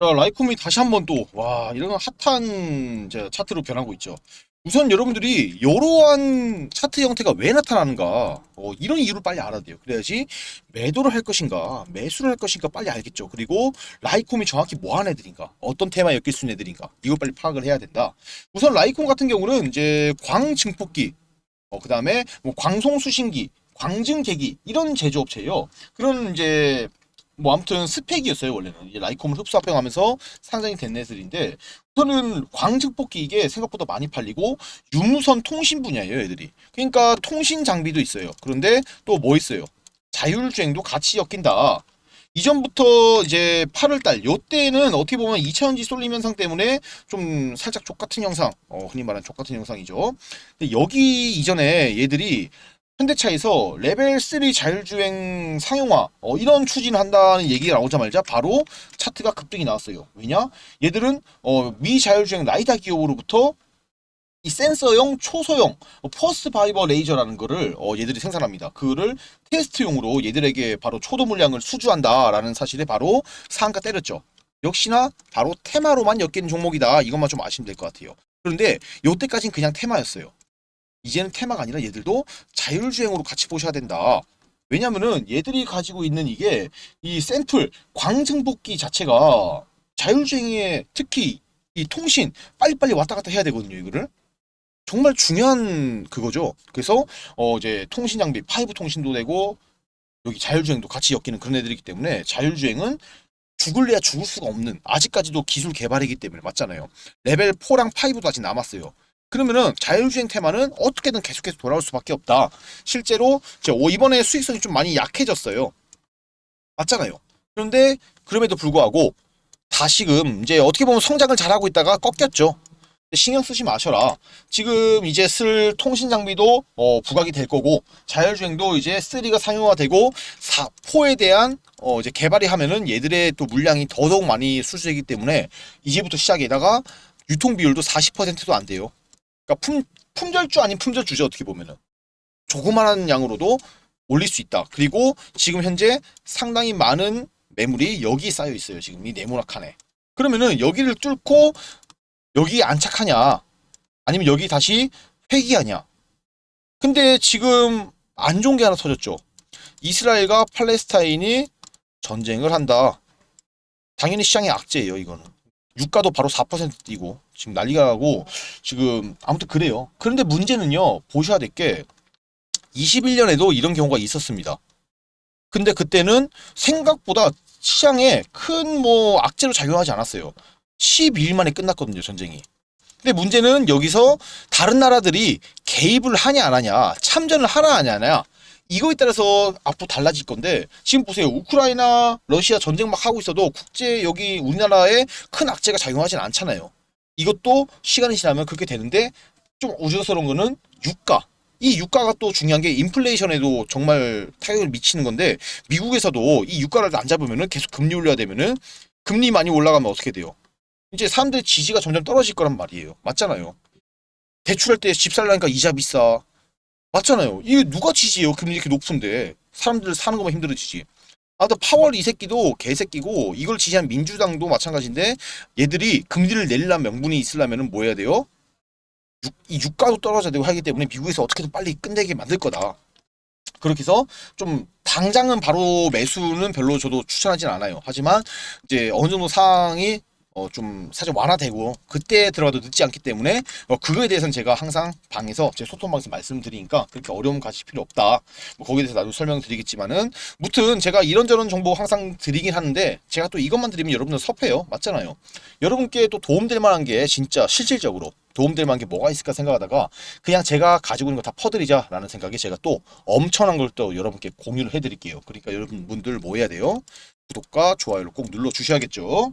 자, 라이콤이 다시 한번 또, 와, 이런 핫한 차트로 변하고 있죠. 우선 여러분들이 이러한 차트 형태가 왜 나타나는가, 어, 이런 이유를 빨리 알아야 돼요. 그래야지 매도를 할 것인가, 매수를 할 것인가 빨리 알겠죠. 그리고 라이콤이 정확히 뭐 하는 애들인가, 어떤 테마에 엮일 수 있는 애들인가, 이걸 빨리 파악을 해야 된다. 우선 라이콤 같은 경우는 이제 광증폭기, 어, 그 다음에 뭐 광송수신기, 광증계기, 이런 제조업체예요. 그런 이제 뭐 아무튼 스펙이었어요 원래는. 이제 라이콤을 흡수 합병하면서 상장이 된 애들인데 우선은 광증뽑기 이게 생각보다 많이 팔리고 유무선 통신 분야예요 애들이. 그러니까 통신 장비도 있어요. 그런데 또 뭐 있어요? 자율주행도 같이 엮인다. 이전부터 이제 8월달 요때는 어떻게 보면 2차원지 쏠림 현상 때문에 좀 살짝 족같은 영상 어, 흔히 말하는 족같은 영상이죠. 근데 여기 이전에 얘들이 현대차에서 레벨 3 자율주행 상용화 어, 이런 추진을 한다는 얘기가 나오자마자 바로 차트가 급등이 나왔어요. 왜냐? 얘들은 어, 미 자율주행 라이다 기업으로부터 이 센서용 초소형 어, 퍼스트 바이버 레이저라는 거를 어, 얘들이 생산합니다. 그거를 테스트용으로 얘들에게 바로 초도 물량을 수주한다라는 사실에 바로 상한가 때렸죠. 역시나 바로 테마로만 엮이는 종목이다. 이것만 좀 아시면 될 것 같아요. 그런데 요때까진 그냥 테마였어요. 이제는 테마가 아니라 얘들도 자율주행으로 같이 보셔야 된다. 왜냐면은 얘들이 가지고 있는 이게 이 샘플 광증복기 자체가 자율주행에 특히 이 통신 빨리빨리 왔다 갔다 해야 되거든요, 이거를. 정말 중요한 그거죠. 그래서 어 이제 통신 장비, 파이브 통신도 되고 여기 자율주행도 같이 엮이는 그런 애들이기 때문에 자율주행은 죽을래야 죽을 수가 없는 아직까지도 기술 개발이기 때문에 맞잖아요. 레벨 4랑 5도 아직 남았어요. 그러면은 자율주행 테마는 어떻게든 계속해서 돌아올 수밖에 없다. 실제로 이번에 수익성이 좀 많이 약해졌어요. 맞잖아요. 그런데 그럼에도 불구하고 다시금 이제 어떻게 보면 성장을 잘하고 있다가 꺾였죠. 신경 쓰지 마셔라. 지금 이제 쓸 통신 장비도 어, 부각이 될 거고 자율주행도 이제 3가 상용화되고 4, 4에 대한 어, 이제 개발이 하면은 얘들의 또 물량이 더더욱 많이 수주되기 때문에 이제부터 시작에다가 유통 비율도 40%도 안 돼요. 그러니까 품, 품절주 아닌 품절주죠 어떻게 보면은 조그마한 양으로도 올릴 수 있다. 그리고 지금 현재 상당히 많은 매물이 여기 쌓여 있어요. 지금 이 네모나 칸에. 그러면은 여기를 뚫고 여기 안착하냐? 아니면 여기 다시 회귀하냐? 근데 지금 안 좋은 게 하나 터졌죠. 이스라엘과 팔레스타인이 전쟁을 한다. 당연히 시장의 악재예요, 이거는. 유가도 바로 4% 뛰고 지금 난리가 나고 지금 아무튼 그래요. 그런데 문제는요. 보셔야 될 게 21년에도 이런 경우가 있었습니다. 근데 그때는 생각보다 시장에 큰 뭐 악재로 작용하지 않았어요. 12일 만에 끝났거든요, 전쟁이. 근데 문제는 여기서 다른 나라들이 개입을 하냐 안 하냐, 참전을 하나 안 하냐, 이거에 따라서 앞으로 달라질 건데 지금 보세요. 우크라이나, 러시아 전쟁 막 하고 있어도 국제 여기 우리나라에 큰 악재가 작용하진 않잖아요. 이것도 시간이 지나면 그렇게 되는데 좀 우려스러운 거는 유가. 이 유가가 또 중요한 게 인플레이션에도 정말 타격을 미치는 건데 미국에서도 이 유가를 안 잡으면은 계속 금리 올려야 되면은 금리 많이 올라가면 어떻게 돼요? 이제 사람들 지지가 점점 떨어질 거란 말이에요. 맞잖아요. 대출할 때 집 살라니까 이자 비싸. 맞잖아요. 이게 누가 지지해요? 금리 이렇게 높은데 사람들 사는 것만 힘들어지지. 아무튼 파월 이 새끼도 개새끼고 이걸 지지한 민주당도 마찬가지인데 얘들이 금리를 내리려면 명분이 있으려면 뭐 해야 돼요? 유, 이 유가도 떨어져야 되고 하기 때문에 미국에서 어떻게든 빨리 끝내게 만들 거다. 그렇게 해서 좀 당장은 바로 매수는 별로 저도 추천하진 않아요. 하지만 이제 어느 정도 상황이 어, 좀 사실 완화되고 그때 들어가도 늦지 않기 때문에 어, 그거에 대해서는 제가 항상 방에서 제 소통방에서 말씀드리니까 그렇게 어려움 가질 필요 없다. 뭐 거기에 대해서 나도 설명드리겠지만은 무튼 제가 이런저런 정보 항상 드리긴 하는데 제가 또 이것만 드리면 여러분들 섭해요. 맞잖아요. 여러분께 또 도움될 만한 게 진짜 실질적으로 도움될 만한 게 뭐가 있을까 생각하다가 그냥 제가 가지고 있는 거 다 퍼드리자라는 생각에 제가 또 엄청난 걸 또 여러분께 공유를 해드릴게요. 그러니까 여러분들 뭐 해야 돼요? 구독과 좋아요를 꼭 눌러 주셔야겠죠.